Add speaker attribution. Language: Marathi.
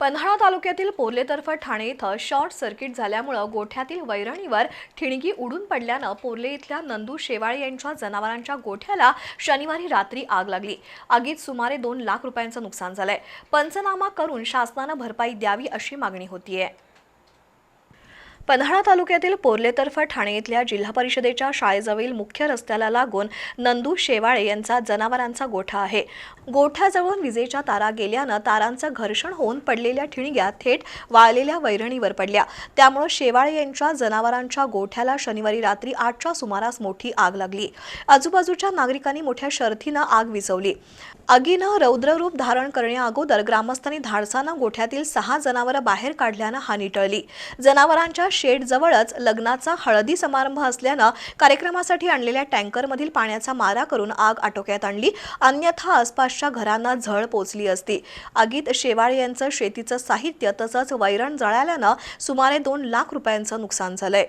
Speaker 1: पन्हाळा तालुक्यातील पोर्लेतर्फे ठाणे इथं शॉर्ट सर्किट झाल्यामुळं गोठ्यातील वैरणीवर ठिणगी उडून पडल्यानं पोर्ले इथल्या नंदू शेवाळे यांच्या जनावरांच्या गोठ्याला शनिवारी रात्री आग लागली. आगीत सुमारे दोन लाख रुपयांचं नुकसान झालंय. पंचनामा करून शासनानं भरपाई द्यावी अशी मागणी होतीये. पन्हाळा तालुक्यातील पोर्लेतर्फे ठाणे इथल्या जिल्हा परिषदेच्या शाळेजवळील मुख्य रस्त्याला लागून नंदू शेवाळे यांचा जनावरांचा गोठा आहे. गोठ्याजवळून विजेच्या तारा गेल्यानं तारांचं घर्षण होऊन पडलेल्या ठिणग्या थेट वाळलेल्या वैरणीवर पडल्या. त्यामुळे शेवाळे यांच्या जनावरांच्या गोठ्याला शनिवारी रात्री आठच्या सुमारास मोठी आग लागली. आजूबाजूच्या नागरिकांनी मोठ्या शर्थीनं आग विझवली. आगीनं रौद्ररूप धारण करण्याअगोदर ग्रामस्थांनी धाडसानं गोठ्यातील सहा जनावरं बाहेर काढल्यानं हानी टळली. जनावरांच्या शेडजवळच लग्नाचा हळदी समारंभ असल्यानं कार्यक्रमासाठी आणलेल्या टँकरमधील पाण्याचा मारा करून आग आटोक्यात आणली. अन्यथा आसपासच्या घरांना झळ पोचली असती. आगीत शेवाळे यांचं शेतीचं साहित्य तसंच वैरण जळाल्यानं सुमारे दोन लाख रुपयांचं नुकसान झालंय.